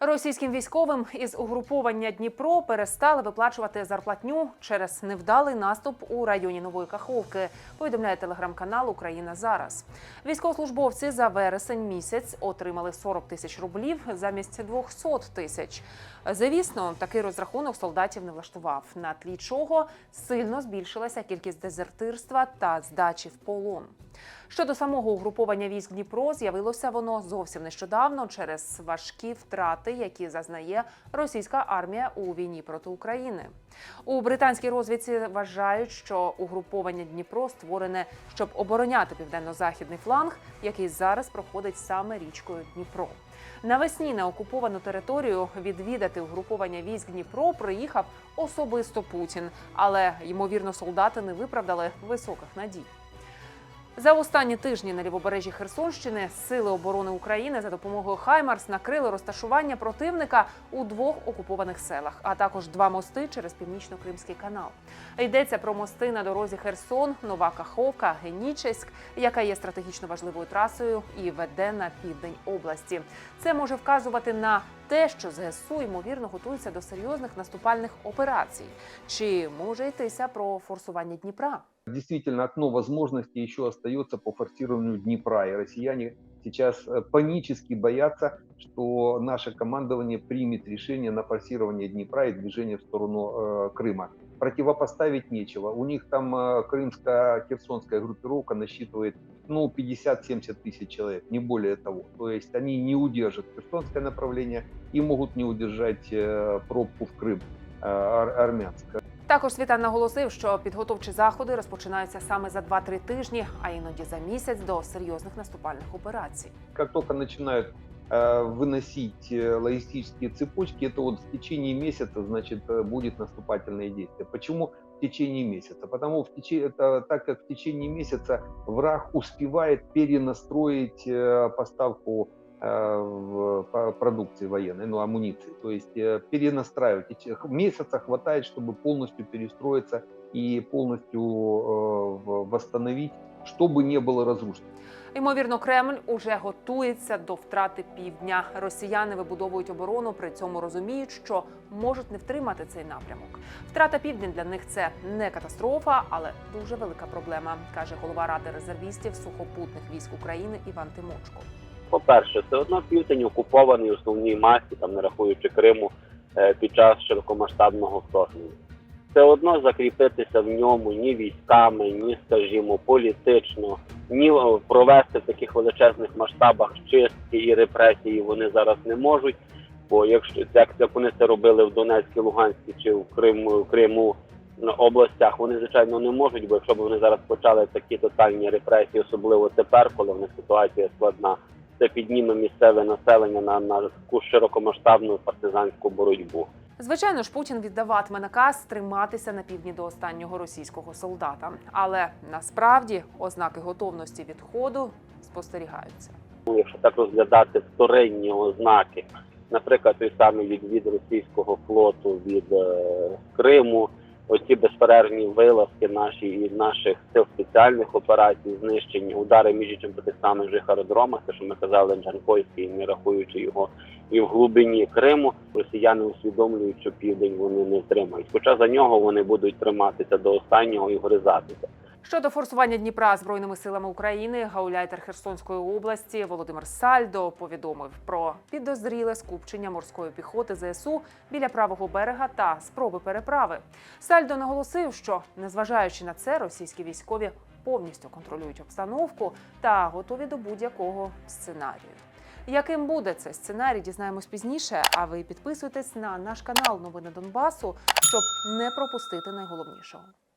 Російським військовим із угруповання Дніпро перестали виплачувати зарплатню через невдалий наступ у районі Нової Каховки. Повідомляє телеграм-канал Україна зараз. Військовослужбовці за вересень місяць отримали 40 тисяч рублів замість 200 тисяч. Звісно, такий розрахунок солдатів не влаштував. На тлі чого сильно збільшилася кількість дезертирства та здачі в полон. Щодо самого угруповання військ Дніпро, з'явилося воно зовсім нещодавно через важкі втрати, які зазнає російська армія у війні проти України. У британській розвідці вважають, що угруповання Дніпро створене, щоб обороняти південно-західний фланг, який зараз проходить саме річкою Дніпро. Навесні на окуповану територію відвідати угруповання військ Дніпро приїхав особисто Путін, але ймовірно солдати не виправдали високих надій. За останні тижні на лівобережжі Херсонщини сили оборони України за допомогою Хаймарс накрили розташування противника у двох окупованих селах, а також два мости через північно-кримський канал. Йдеться про мости на дорозі Херсон, Нова Каховка, Генічеськ, яка є стратегічно важливою трасою і веде на південь області. Це може вказувати на те, що ЗСУ ймовірно готується до серйозних наступальних операцій. Чи може йтися про форсування Дніпра? Действительно, окно возможностей еще остается по форсированию Днепра, и россияне сейчас э, панически боятся, что наше командование примет решение на форсирование Днепра и движение в сторону э, Крыма. Противопоставить нечего. У них там э, крымско-херсонская группировка насчитывает ну, 50-70 тысяч человек, не более того. То есть они не удержат херсонское направление и могут не удержать э, пробку в Крым э, ар- армянское. Також Світан наголосив, що підготовчі заходи розпочинаються саме за 2-3 тижні, а іноді за місяць до серйозних наступальних операцій. как только начинают э, выносить э, логистические цепочки, это вот в течение месяца, значит, э, будет наступательное действие. Почему в течение месяца? Потому в тече- это, так как в течение месяца враг успевает перенастроить э, поставку э, в по- продукции военной, ну, амуниции. То есть э, перенастраивать. Этих- Месяца хватает, чтобы полностью перестроиться и полностью э, в- восстановить, чтобы не было разрушено. Ймовірно, Кремль уже готується до втрати півдня. Росіяни вибудовують оборону, при цьому розуміють, що можуть не втримати цей напрямок. Втрата півдня для них це не катастрофа, але дуже велика проблема, каже голова ради резервістів сухопутних військ України Іван Тимочко. По-перше, все одно південь окупований в основній масі, там не рахуючи Криму, е, під час широкомасштабного вторгнення. Все одно закріпитися в ньому ні військами, ні, скажімо, політично, ні провести в таких величезних масштабах чистки і репресії вони зараз не можуть. Бо якщо як, як вони це робили в Донецькій, Луганській чи в Криму, в Криму областях, вони звичайно не можуть, бо якщо б вони зараз почали такі тотальні репресії, особливо тепер, коли в них ситуація складна, це підніме місцеве населення на, на таку широкомасштабну партизанську боротьбу. Звичайно ж, Путін віддаватиме наказ триматися на півдні до останнього російського солдата, але насправді ознаки готовності відходу спостерігаються. Ну, якщо так розглядати вторинні ознаки, наприклад, той самий відвід російського флоту від е, Криму, оці безперервні вилазки наші і наших сил спеціальних операцій, знищені удари між іншим по тих самих же аеродромах, те, що ми казали, Джанкойський, не рахуючи його, і в глибині Криму росіяни усвідомлюють, що південь вони не тримають. Хоча за нього вони будуть триматися до останнього і гризатися. Щодо форсування Дніпра збройними силами України, гауляйтер Херсонської області Володимир Сальдо повідомив про підозріле скупчення морської піхоти ЗСУ біля правого берега та спроби переправи. Сальдо наголосив, що незважаючи на це, російські військові повністю контролюють обстановку та готові до будь-якого сценарію. Яким буде цей сценарій, дізнаємось пізніше. А ви підписуйтесь на наш канал Новини Донбасу, щоб не пропустити найголовнішого.